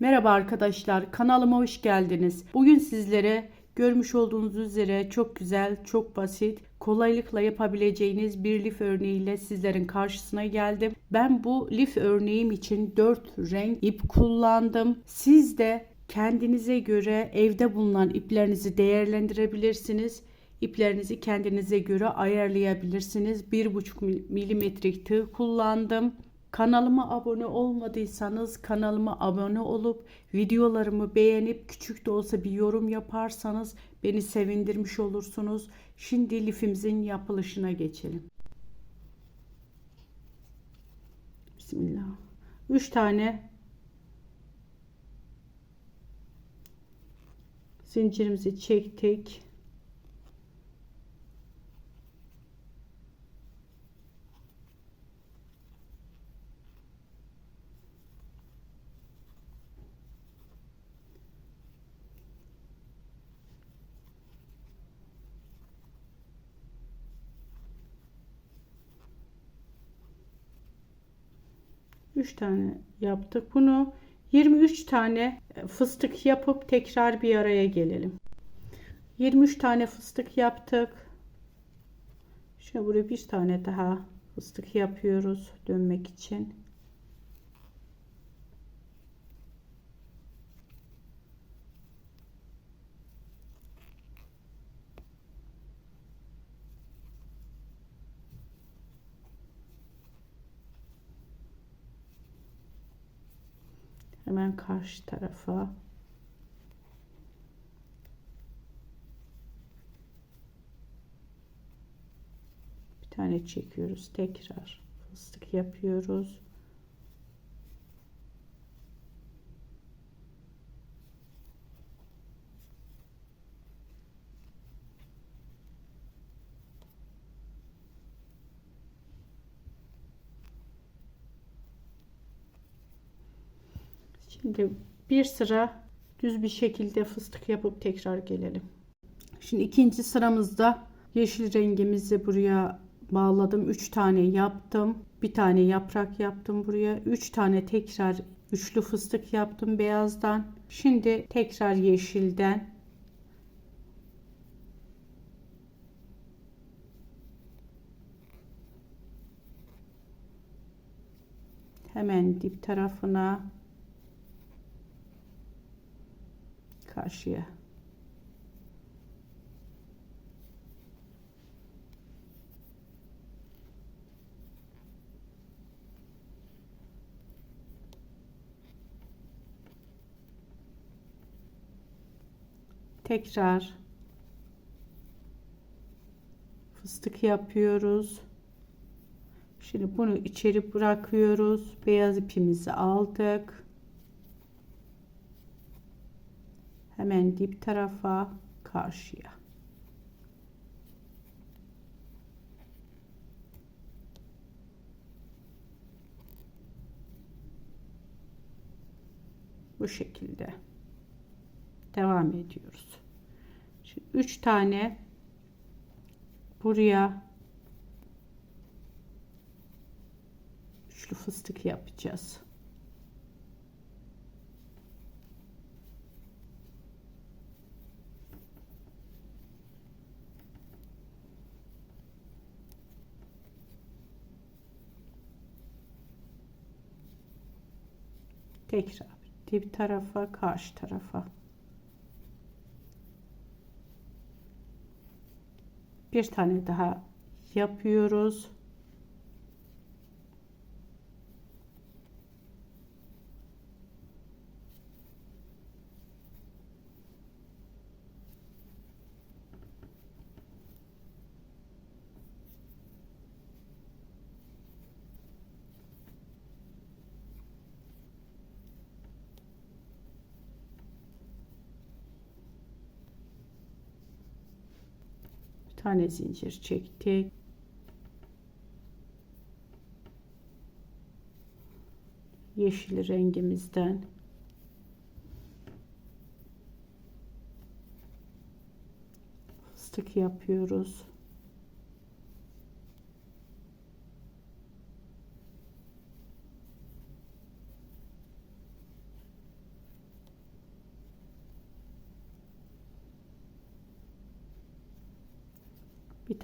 Merhaba arkadaşlar, kanalıma hoş geldiniz. Bugün sizlere görmüş olduğunuz üzere çok güzel, çok basit, kolaylıkla yapabileceğiniz bir lif örneğiyle sizlerin karşısına geldim. Ben bu lif örneğim için 4 renk ip kullandım. Siz de kendinize göre evde bulunan iplerinizi değerlendirebilirsiniz. İplerinizi kendinize göre ayarlayabilirsiniz. 1,5 milimetrelik tığ kullandım. Kanalıma abone olmadıysanız kanalıma abone olup videolarımı beğenip küçük de olsa bir yorum yaparsanız beni sevindirmiş olursunuz. Şimdi lifimizin yapılışına geçelim. Bismillah. 3 tane zincirimizi çektik. Üç tane yaptık. Bunu 23 tane fıstık yapıp tekrar bir araya gelelim. 23 tane fıstık yaptık. Şimdi buraya bir tane daha fıstık yapıyoruz dönmek için. Hemen karşı tarafa bir tane çekiyoruz. Tekrar fıstık yapıyoruz. Şimdi bir sıra düz bir şekilde fıstık yapıp tekrar gelelim. Şimdi ikinci sıramızda yeşil rengimizi buraya bağladım. 3 tane yaptım. Bir tane yaprak yaptım buraya. 3 tane tekrar üçlü fıstık yaptım beyazdan. Şimdi tekrar yeşilden hemen dip tarafına karşıya. Tekrar fıstık yapıyoruz. Şimdi bunu içeri bırakıyoruz. Beyaz ipimizi aldık. Hemen dip tarafa karşıya. Bu şekilde devam ediyoruz. Şimdi 3 tane buraya üçlü fıstık yapacağız. Tekrar dip tarafa karşı tarafa. Bir tane daha yapıyoruz tane zincir çektik. Yeşil rengimizden fıstık yapıyoruz.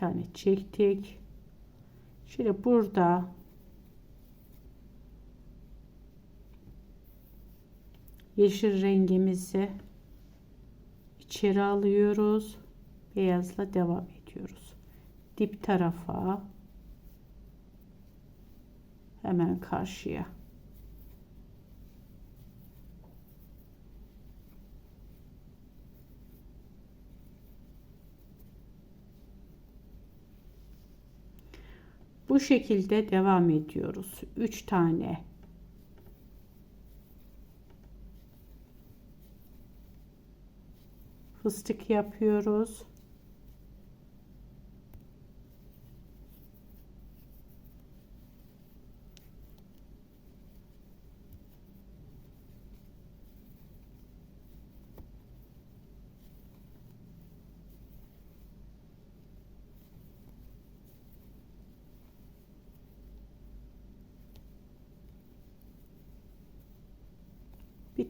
Tane çektik. Şimdi burada yeşil rengimizi içeri alıyoruz. Beyazla devam ediyoruz. Dip tarafa hemen karşıya. Bu şekilde devam ediyoruz. 3 tane fıstık yapıyoruz.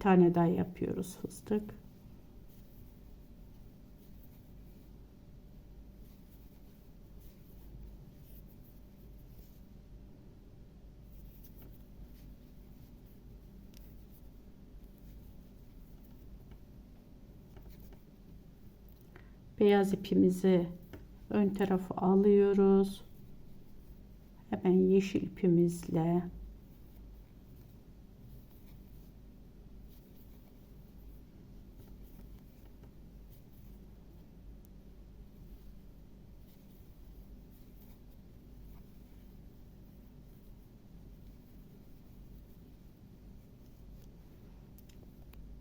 Tane daha yapıyoruz fıstık. beyaz ipimizi ön tarafa alıyoruz. Hemen yeşil ipimizle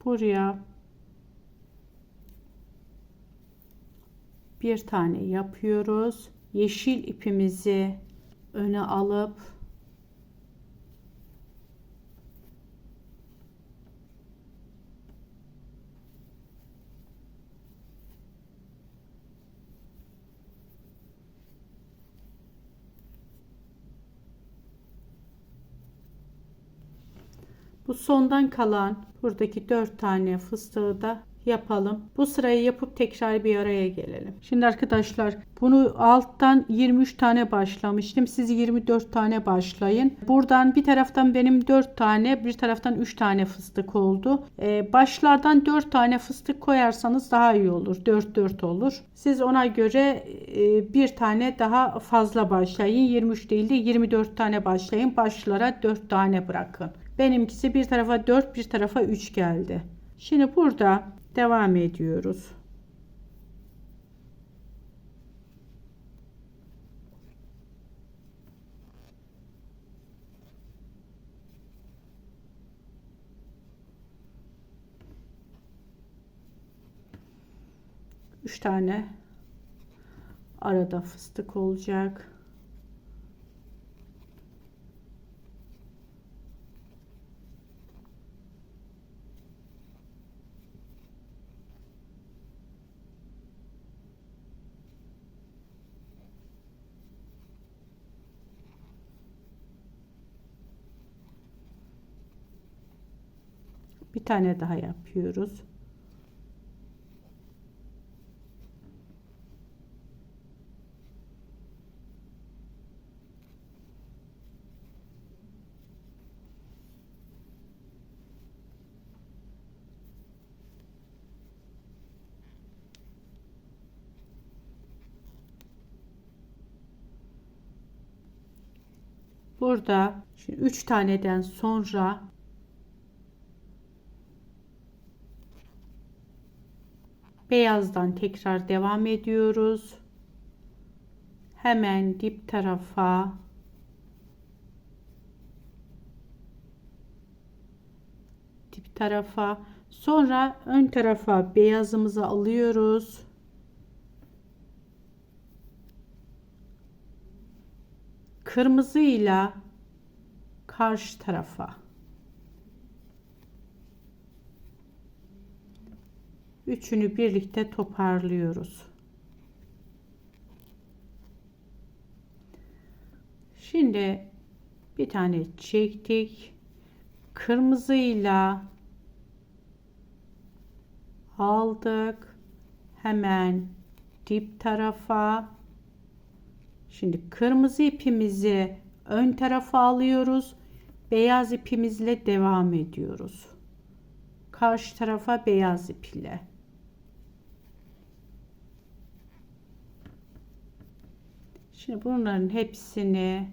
buraya bir tane yapıyoruz. Yeşil ipimizi öne alıp Bu sondan kalan buradaki dört tane fıstığı da yapalım. Bu sırayı yapıp tekrar bir araya gelelim. Şimdi arkadaşlar bunu alttan 23 tane başlamıştım. Siz 24 tane başlayın. Buradan bir taraftan benim 4 tane bir taraftan 3 tane fıstık oldu. Ee, başlardan 4 tane fıstık koyarsanız daha iyi olur. 4-4 olur. Siz ona göre e, bir tane daha fazla başlayın. 23 değil de 24 tane başlayın. Başlara 4 tane bırakın. Benimkisi bir tarafa 4 bir tarafa 3 geldi. Şimdi burada devam ediyoruz. Üç tane arada fıstık olacak. Bir tane daha yapıyoruz. Burada şimdi 3 taneden sonra beyazdan tekrar devam ediyoruz. Hemen dip tarafa dip tarafa sonra ön tarafa beyazımızı alıyoruz. Kırmızıyla karşı tarafa Üçünü birlikte toparlıyoruz. Şimdi bir tane çektik. Kırmızıyla aldık. Hemen dip tarafa Şimdi kırmızı ipimizi ön tarafa alıyoruz. Beyaz ipimizle devam ediyoruz. Karşı tarafa beyaz ip Şimdi bunların hepsini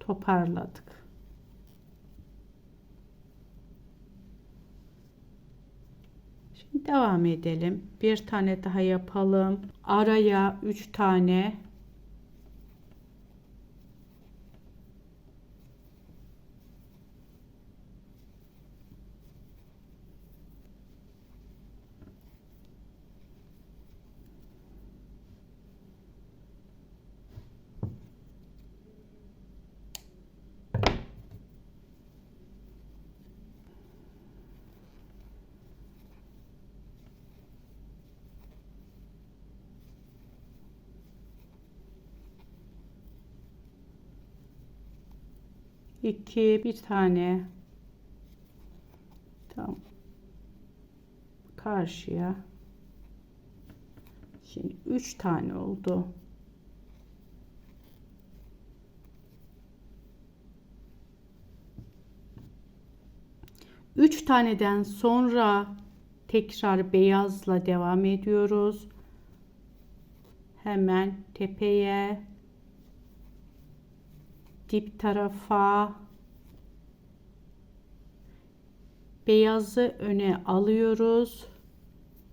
toparladık. Şimdi devam edelim. Bir tane daha yapalım. Araya 3 tane iki bir tane. Tam karşıya. Şimdi üç tane oldu. Üç taneden sonra tekrar beyazla devam ediyoruz. Hemen tepeye dip tarafa beyazı öne alıyoruz.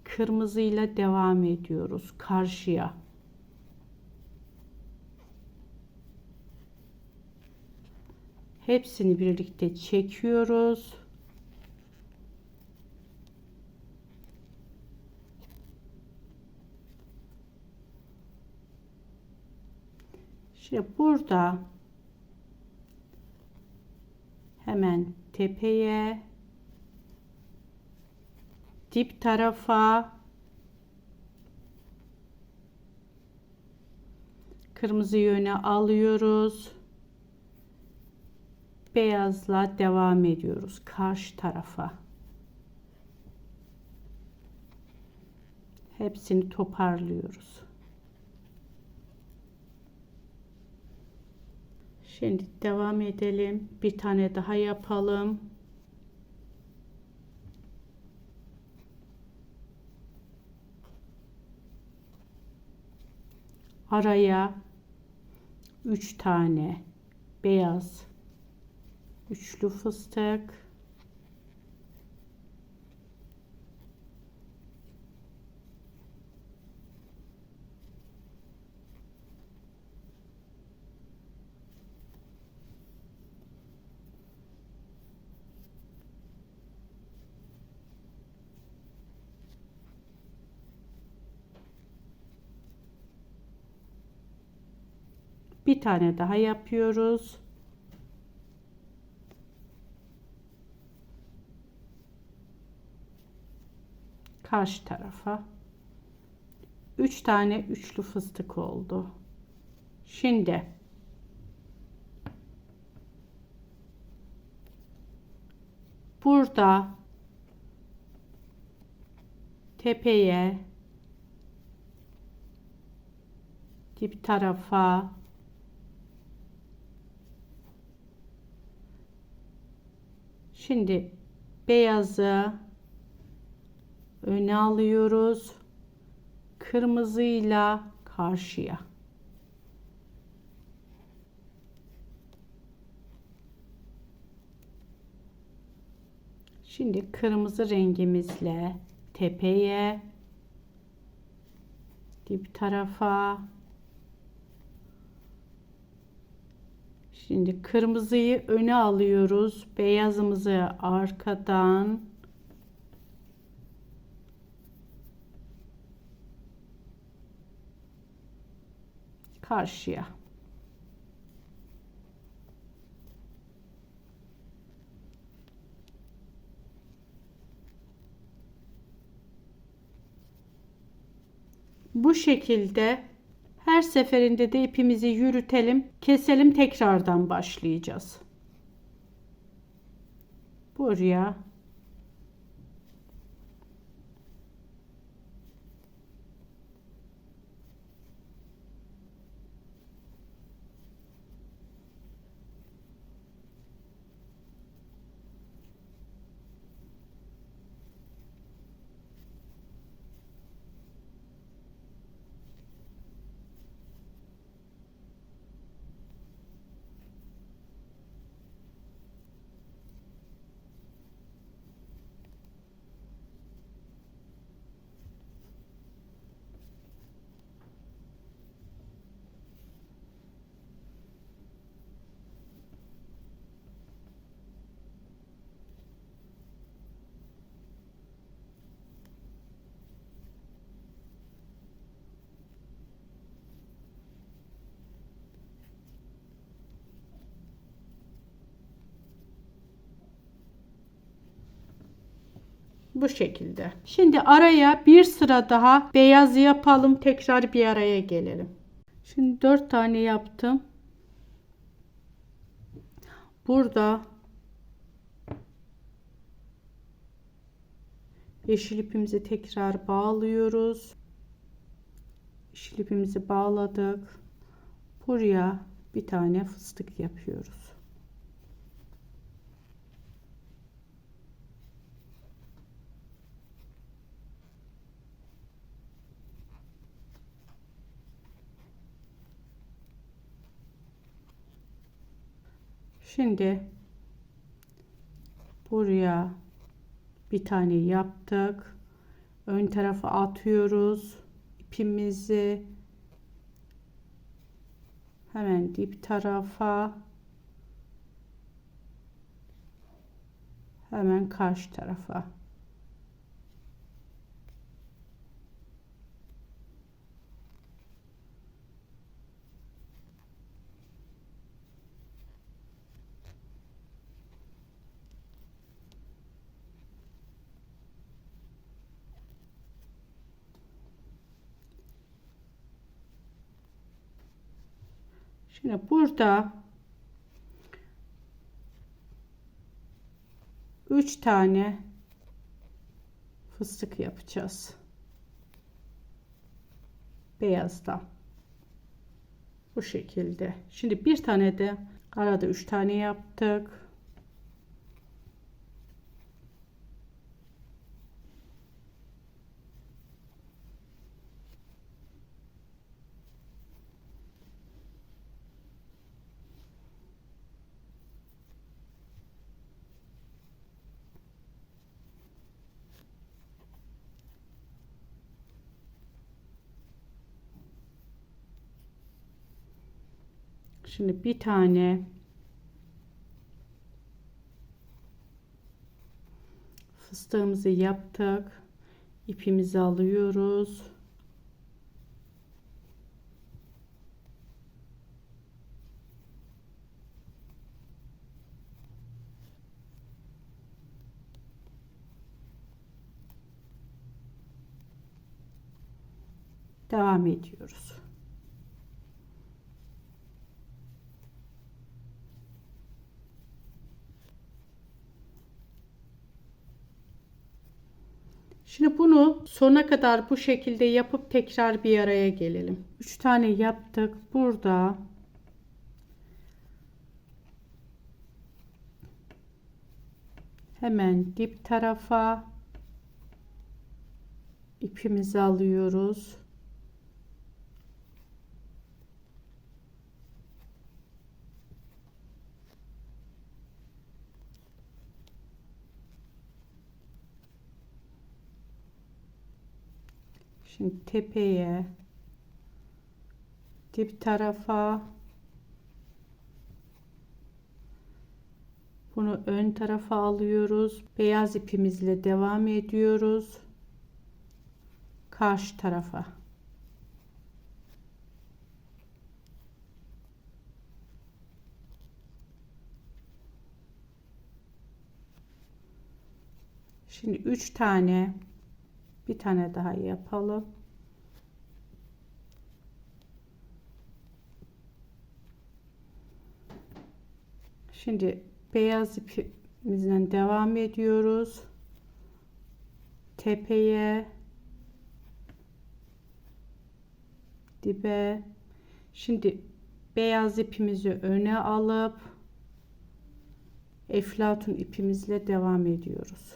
Kırmızıyla devam ediyoruz karşıya. Hepsini birlikte çekiyoruz. Şimdi burada hemen tepeye dip tarafa kırmızı yöne alıyoruz. Beyazla devam ediyoruz karşı tarafa. Hepsini toparlıyoruz Şimdi devam edelim. Bir tane daha yapalım. Araya 3 tane beyaz üçlü fıstık Bir tane daha yapıyoruz. Karşı tarafa. 3 tane üçlü fıstık oldu. Şimdi burada tepeye dip tarafa Şimdi beyazı öne alıyoruz. Kırmızıyla karşıya. Şimdi kırmızı rengimizle tepeye dip tarafa Şimdi kırmızıyı öne alıyoruz. Beyazımızı arkadan karşıya. Bu şekilde her seferinde de ipimizi yürütelim, keselim, tekrardan başlayacağız. Buraya Bu şekilde. Şimdi araya bir sıra daha beyaz yapalım. Tekrar bir araya gelelim. Şimdi 4 tane yaptım. Burada yeşil ipimizi tekrar bağlıyoruz. Yeşil ipimizi bağladık. Buraya bir tane fıstık yapıyoruz. Şimdi buraya bir tane yaptık. Ön tarafa atıyoruz. ipimizi hemen dip tarafa hemen karşı tarafa Şimdi burada 3 tane fıstık yapacağız. Beyazdan. Bu şekilde. Şimdi bir tane de arada 3 tane yaptık. Şimdi bir tane fıstığımızı yaptık. İpimizi alıyoruz. Devam ediyoruz. Şimdi bunu sona kadar bu şekilde yapıp tekrar bir araya gelelim. 3 tane yaptık. Burada hemen dip tarafa ipimizi alıyoruz. Şimdi tepeye dip tarafa bunu ön tarafa alıyoruz. Beyaz ipimizle devam ediyoruz. Karşı tarafa. Şimdi 3 tane bir tane daha yapalım. Şimdi beyaz ipimizden devam ediyoruz. Tepeye dibe şimdi beyaz ipimizi öne alıp eflatun ipimizle devam ediyoruz.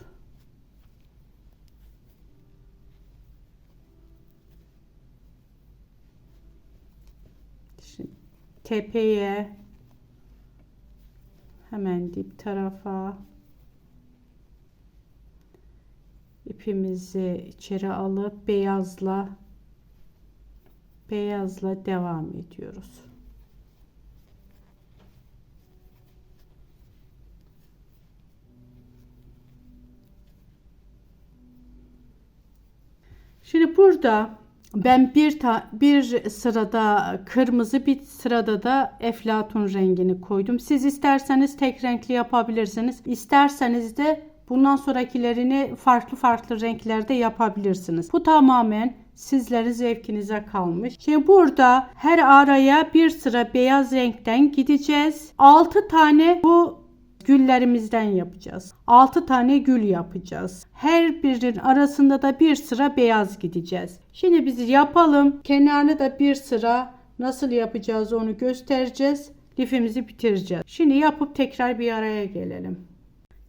Şimdi tepeye hemen dip tarafa ipimizi içeri alıp beyazla beyazla devam ediyoruz. Şimdi burada ben bir ta bir sırada kırmızı bir sırada da eflatun rengini koydum. Siz isterseniz tek renkli yapabilirsiniz. İsterseniz de bundan sonrakilerini farklı farklı renklerde yapabilirsiniz. Bu tamamen sizlerin zevkinize kalmış. Şimdi burada her araya bir sıra beyaz renkten gideceğiz. 6 tane bu güllerimizden yapacağız. 6 tane gül yapacağız. Her birinin arasında da bir sıra beyaz gideceğiz. Şimdi biz yapalım. Kenarına da bir sıra nasıl yapacağız onu göstereceğiz. Lifimizi bitireceğiz. Şimdi yapıp tekrar bir araya gelelim.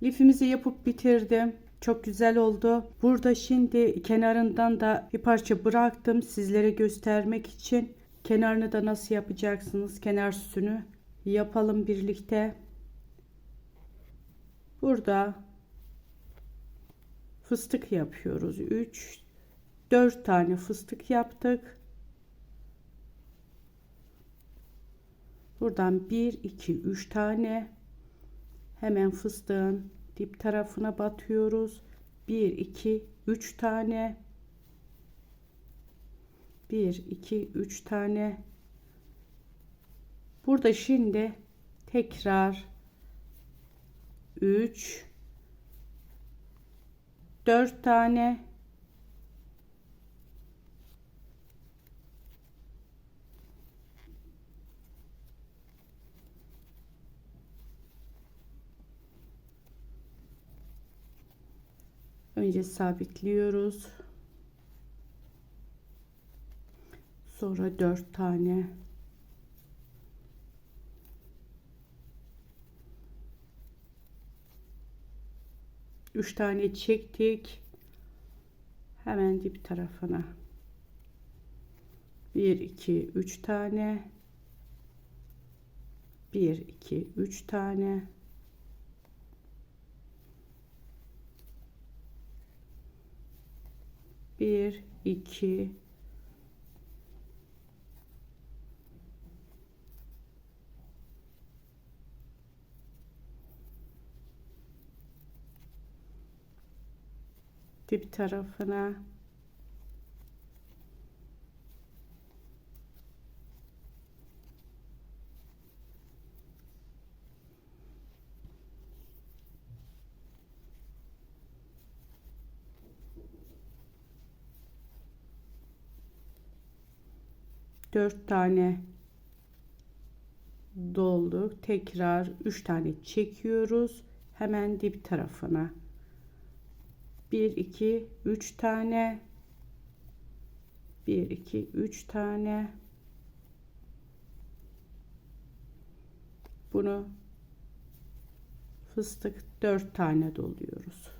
Lifimizi yapıp bitirdim. Çok güzel oldu. Burada şimdi kenarından da bir parça bıraktım sizlere göstermek için. Kenarını da nasıl yapacaksınız? Kenar süsünü yapalım birlikte. Burada fıstık yapıyoruz. 3 4 tane fıstık yaptık. Buradan 1 2 3 tane hemen fıstığın dip tarafına batıyoruz. 1 2 3 tane 1 2 3 tane Burada şimdi tekrar 3 4 tane. Önce sabitliyoruz. Sonra 4 tane Üç tane çektik. Hemen dip tarafına. Bir, iki, üç tane. Bir, iki, üç tane. Bir, iki, dip tarafına. Dört tane dolduk. Tekrar üç tane çekiyoruz. Hemen dip tarafına 1 2 3 tane. 1 2 3 tane. Bunu fıstık 4 tane doluyoruz.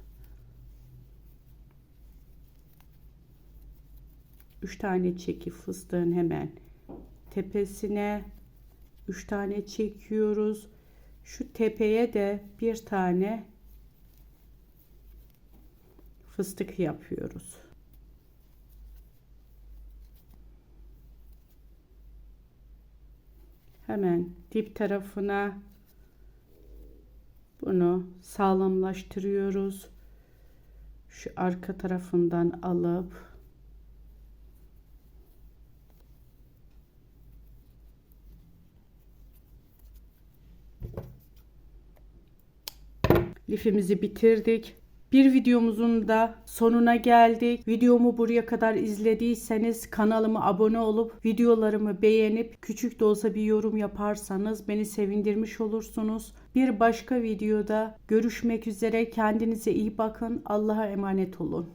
3 tane çekip fıstığın hemen tepesine 3 tane çekiyoruz. Şu tepeye de bir tane fıstık yapıyoruz. Hemen dip tarafına bunu sağlamlaştırıyoruz. Şu arka tarafından alıp lifimizi bitirdik. Bir videomuzun da sonuna geldik. Videomu buraya kadar izlediyseniz kanalıma abone olup videolarımı beğenip küçük de olsa bir yorum yaparsanız beni sevindirmiş olursunuz. Bir başka videoda görüşmek üzere. Kendinize iyi bakın. Allah'a emanet olun.